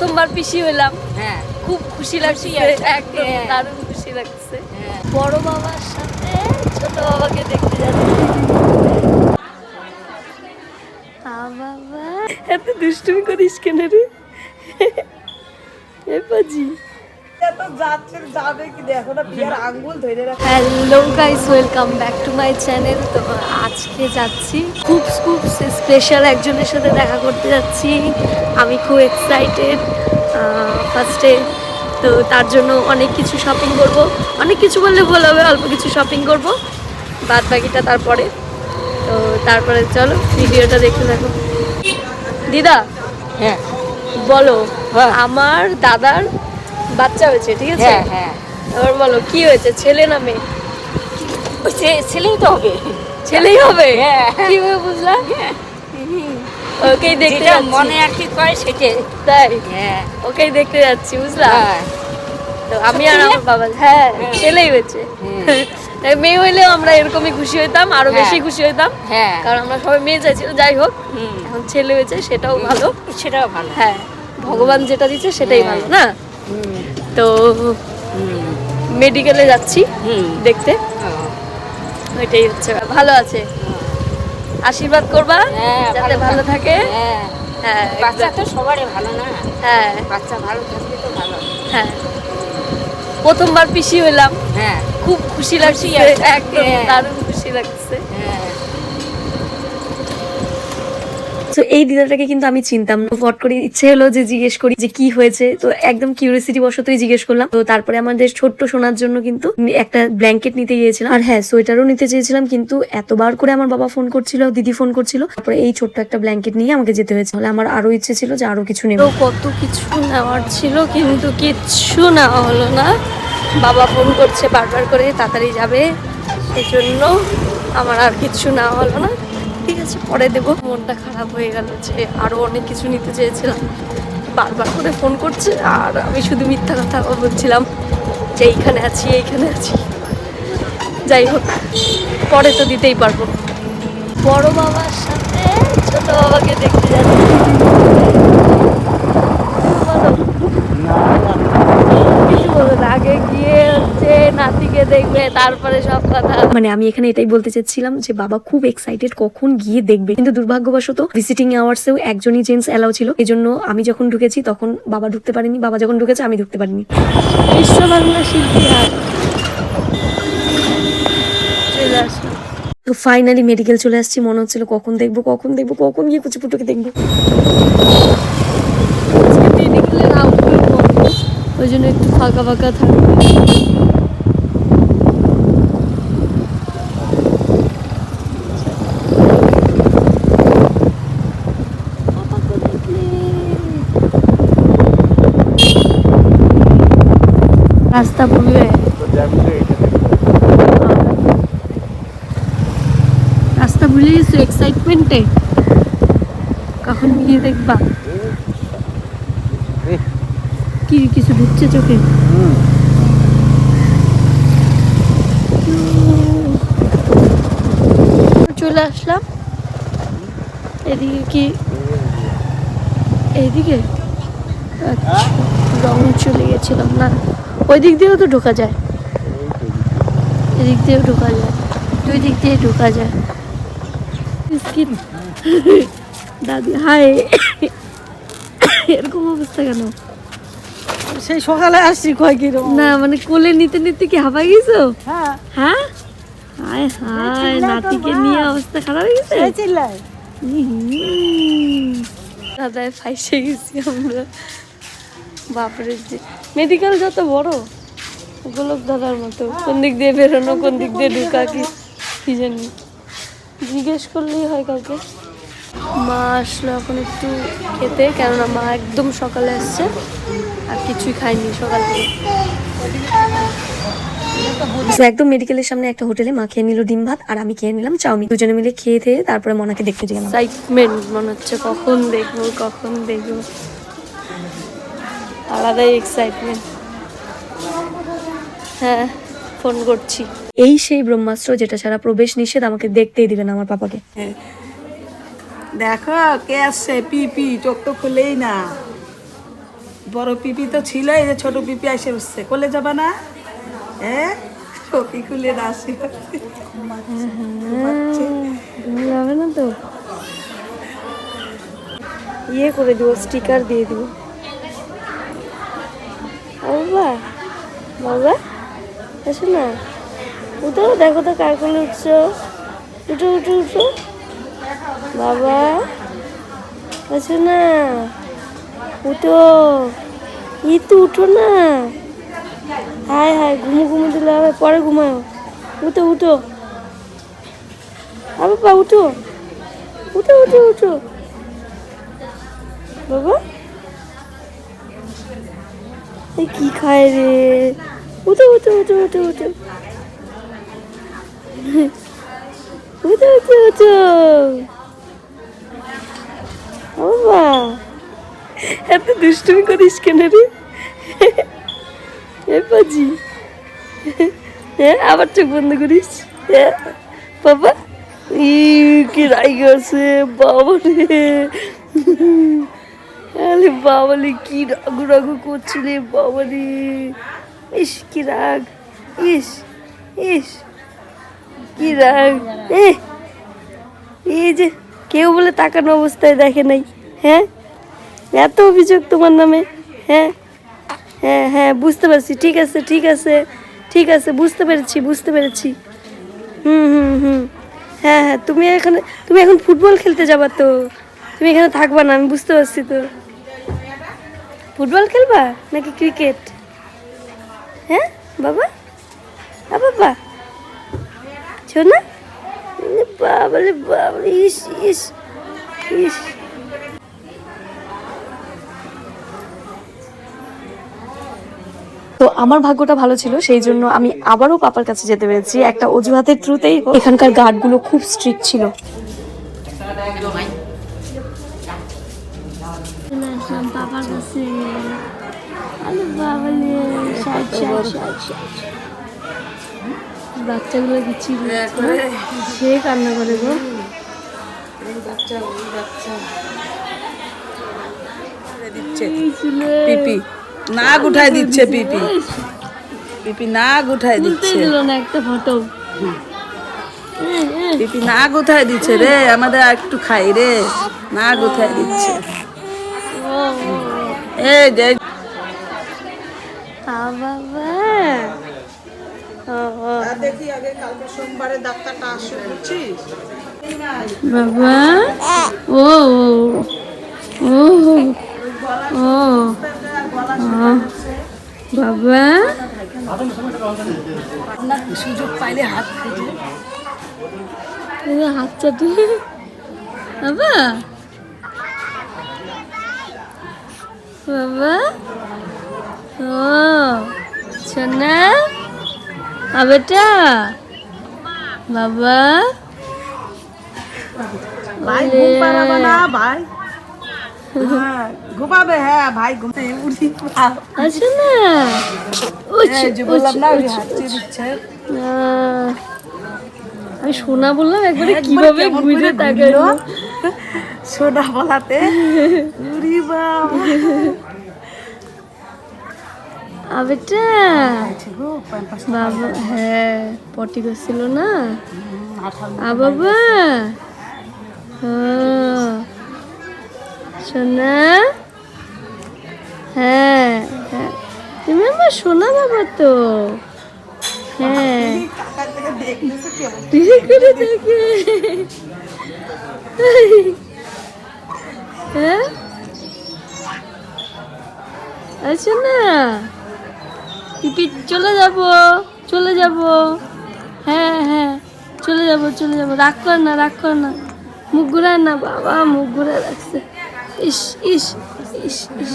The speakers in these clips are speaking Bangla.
তোমার পিসি হইলাম। হ্যাঁ। খুব খুশি লাগছে আর একদম হ্যাঁ। দারুণ খুশি লাগছে। হ্যাঁ। বড় বাবার সাথে ছোট বাবাকে দেখতে যাচ্ছি। আ বাবা। এত দুষ্টুমি করিস কেন রে? এ পাজি। Hello guys welcome back to my channel তো আজকে যাচ্ছি। খুব খুব স্পেশাল একজনের সাথে দেখা করতে যাচ্ছি। আমি খুব এক্সাইটেড ফার্স্টে তো তার জন্য অনেক কিছু শপিং করব। অনেক কিছু বললে ভুল হবে অল্প কিছু শপিং করব। বাদ বাকিটা তারপরে। তো তারপরে চলো ভিডিওটা দেখতে থাকো। দিদা হ্যাঁ। বলো হ্যাঁ। আমার দাদার বাচ্চা হয়েছে ঠিক আছে? হ্যাঁ হ্যাঁ। এবার বলো কি হয়েছে? ছেলে না মেয়ে? ছেলেই তো হবে। ছেলেই হবে? হ্যাঁ। কীভাবে বুঝলা? ওকেই দেখতে যাচ্ছি। মনে আর কি করে সেটাই। তাই? হ্যাঁ। ওকেই দেখতে যাচ্ছি বুঝলা? তো আমি আর আমার বাবা হ্যাঁ। ছেলেই হয়েছে। মেয়ে হইলেও আমরা এরকমই খুশি হইতাম আরও। বেশি খুশি হইতাম। হ্যাঁ। কারণ আমরা সবাই মেয়ে চাইছিল যাই হোক। এখন ছেলে হয়েছে সেটাও ভালো। সেটাও ভালো। হ্যাঁ ভগবান যেটা দিচ্ছে সেটাই। ভালো না? তো মেডিকেলে যাচ্ছি দেখতে। ও, ওইটাই হচ্ছে ভালো আছে। আশীর্বাদ করবা হ্যাঁ, যাতে ভালো থাকে। হ্যাঁ। হ্যাঁ বাচ্চা। তো সবারই ভালো না। হ্যাঁ। বাচ্চা ভালো থাকলে তো ভালো। হ্যাঁ। প্রথমবার পিসি হইলাম। হ্যাঁ। খুব খুশি লাগছে। হ্যাঁ। দারুণ খুশি লাগছে। হ্যাঁ। তো এই দিদাটাকে কিন্তু আমি চিনতাম না। ফট করে ইচ্ছে হলো যে জিজ্ঞেস করি যে কি হয়েছে। তো একদম কিউরিয়াসিটি বশতই জিজ্ঞেস করলাম। তো তারপরে আমাদের ছোট্ট শোনার জন্য কিন্তু একটা ব্ল্যাঙ্কেট নিতে গিয়েছিলাম। আর হ্যাঁ সোয়েটারও নিতে চেয়েছিলাম, কিন্তু এতবার করে আমার বাবা ফোন করছিল, দিদি ফোন করছিল। তারপরে এই ছোট্ট একটা ব্ল্যাঙ্কেট নিয়ে আমাকে যেতে হয়েছে। তাহলে আমার আরও ইচ্ছে ছিল যে আরও কিছু নেব। কত কিছু নেওয়ার ছিল, কিন্তু কিচ্ছু নেওয়া হলো না। বাবা ফোন করছে, বারবার করে তাড়াতাড়ি যাবে। সেই জন্য আমার আর কিছু নেওয়া হলো না। ঠিক আছে পরে দেবো। মনটা খারাপ হয়ে গেল যে আরও অনেক কিছু নিতে চেয়েছিলাম। বারবার করে ফোন করছে আর আমি শুধু মিথ্যা কথা বলছিলাম যে এইখানে আছি এইখানে আছি। যাই হোক পরে তো দিতেই পারব। বড় বাবার সাথে ছোট বাবাকে দেখতে যাচ্ছি। কিছু বলবে না। আগে গিয়ে নাতিকে দেখবে তারপরে সব কথা। মানে আমি এখানে এটাই বলতে চাচ্ছিলাম যে বাবা খুব এক্সাইটেড কখন গিয়ে দেখবে। কিন্তু দুর্ভাগ্যবশত ভিজিটিং আওয়ার্সেও একজনই জেন্টস অ্যালাউ ছিল। এই জন্য আমি যখন ঢুকেছি তখন বাবা ঢুকতে পারেনি বাবা যখন ঢুকেছে আমি ঢুকতে পারিনি। বিশ্ব বাংলা শিল্পী হাট। চলে আসলাম তো ফাইনালি মেডিকেল চলে আসছি মনে হচ্ছিল কখন দেখব কখন দেখব কখন গিয়ে কুচিপুটুকে দেখব। মেডিকেলের ওই জন্য একটু ফাঁকা ফাঁকা থাকবে। রাস্তা ভুলবে রাস্তা ভুলে গেছো এক্সাইটমেন্টে কখন গিয়ে দেখবা? কি কিছু ঢুকছে চোখে? চলে আসলাম। এদিকে কি এইদিকে আচ্ছা, রং চলে গেছিলাম না। ওই দিক দিয়েও তো ঢোকা যায়। এদিক দিয়েও ঢোকা যায়। দুই দিক দিয়ে ঢোকা যায়। স্কিন দাদি হাই। এরকম অবস্থা কেন? সেই সকালে আসছি কয় না মানে কোলে নিতে নিতে কি হাঁপাই গেছো? হ্যাঁ। হ্যাঁ? হায় হায় নাতিকে নিয়ে অবস্থা খারাপ হয়ে গেছে? দাদায় ফাইসে গেছি আমরা। বাপরে মেডিকেল যত বড় গোলক দাদার মতো কোন দিক দিয়ে বেরোনো কোন দিক দিয়ে ঢুকা কি কি জানি। জিজ্ঞেস করলেই হয় কাউকে। মা আসলো এখন একটু খেতে কেননা মা একদম সকালে আসছে আর কিছুই খায়নি সকাল থেকে। একদম মেডিকেলের সামনে একটা হোটেলে মা খেয়ে নিল ডিম ভাত আর আমি খেয়ে নিলাম চাউমিন। দুজনে মিলে খেয়ে খেয়ে তারপরে মনাকে দেখতে গেলাম। এক্সাইটমেন্ট মনে হচ্ছে কখন দেখব কখন দেখব। আলাদাই এক্সাইটমেন্ট হ্যাঁ ফোন করছি। এই সেই ব্রহ্মাস্ত্র যেটা ছাড়া প্রবেশ নিষেধ আমাকে দেখতেই দিবে না আমার পাপাকে। দেখো কে আসছে? পি পি চোখ তো খুলেই না। বড় পিপি তো ছিল এই যে ছোট পিপি এসে উঠছে। কোলে যাবা না? হ্যাঁ? খুলে রাশি যাবে না তো। ইয়ে করে দিব স্টিকার দিয়ে দিব। বাবা বাবা, আসো না। উঠো, দেখো তো কার কোলে উঠছো। উঠো উঠো উঠো। বাবা, আসো না। উঠো। ই তো উঠো না। হায় হায়, ঘুমো ঘুমো দিলে হবে, পরে ঘুমাও। উঠো উঠো। আ বাবা, উঠো। উঠো উঠো উঠো। বাবা কি খায় রে? উঠো উঠো উঠো উঠো উঠো। উঠো উঠো উঠো। ও বাবা এত দুষ্টুমি করিস কেন রে? এ পাজি। হ্যাঁ আবার চোখ বন্ধ করিস? হ্যাঁ বাবা। ই, কি রাই গেছে বাবা রে। আরে বাবা রে কি রাগু রাগু করছিলে বাবা রে ইস, কি রাগ। ইস ইস, কি রাগ। এই যে, কেউ বলে তাকানো অবস্থায় দেখে নাই। হ্যাঁ? এত অভিযোগ তোমার নামে। হ্যাঁ? হ্যাঁ হ্যাঁ বুঝতে পারছি। ঠিক আছে ঠিক আছে ঠিক আছে, বুঝতে পেরেছি বুঝতে পেরেছি। হুম হুম হুম। হ্যাঁ হ্যাঁ তুমি এখানে, তুমি এখন ফুটবল খেলতে যাবা তো। তুমি এখানে থাকবা না, আমি বুঝতে পারছি তো। ফুটবল খেলবা নাকি ক্রিকেট? হ্যাঁ বাবা? আ, বাবা। শোনা। বাবা বাবা ইস ইস ইস। তো আমার ভাগ্যটা ভালো ছিল, সেই জন্য আমি আবারও পাপার কাছে যেতে পেরেছি। একটা অজুহাতের থ্রুতেই। এখানকার গার্ডগুলো খুব স্ট্রিক্ট ছিল। বাচ্চাগুলো কিছু সে কান্না করে গো। পিপি নাক উঠায় দিচ্ছে পিপি। পিপি নাক উঠায় না ফটো। পিপি না দিচ্ছে রে। আমাদের একটু খাই রে। না গোথায় দিচ্ছে। এই বাবা। দেখি আগে কালকে সোমবারে ডাক্তারটা আসে বুঝছিস? বাবা। ও ও ও বাবা। সুযোগ পাইলে হাত হাত চাটি বাবা। বাবা। ও সোনা? বেটা বাবা? ভাই হ্যাঁ ভাই ঘুমতে আমি সোনা বললাম একবারে কীভাবে ঘুরে তাকালো সোনা বলাতে উড়ি বাবা আবেটা? বাবা হ্যাঁ পটি করছিল না? আ, বাবা। সোনা? হ্যাঁ হ্যাঁ। তুমি বাবা তো। হ্যাঁ। দেখে হ্যাঁ? আচ্ছা না পিপি চলে যাব চলে যাব। হ্যাঁ হ্যাঁ চলে যাব চলে যাব। রাগ কর না, রাগ কর না। মুখ ঘুরায় না, বাবা, মুখ ঘুরায় রাখছে। ইস ইস ইস ইস।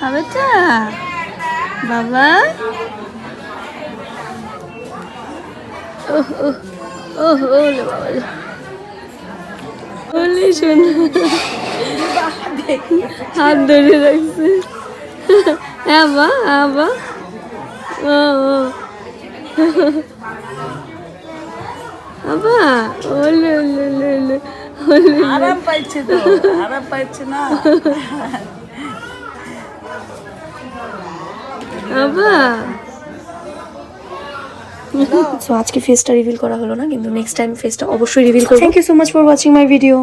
খাবেটা বাবা। ওহ ওহ ওহ বাবা। শোনা। হাত ধরে রাখছে। হ্যাঁ বা হ্যাঁ বা আবা ওলে ওলে ওলে ওলে আরাম পাইছে তো আরাম পাইছে না। আবার সো আজকে ফেসটা রিভিল করা হলো না কিন্তু নেক্সট টাইম ফেসটা অবশ্যই রিভিল করব। Thank you so much for watching my video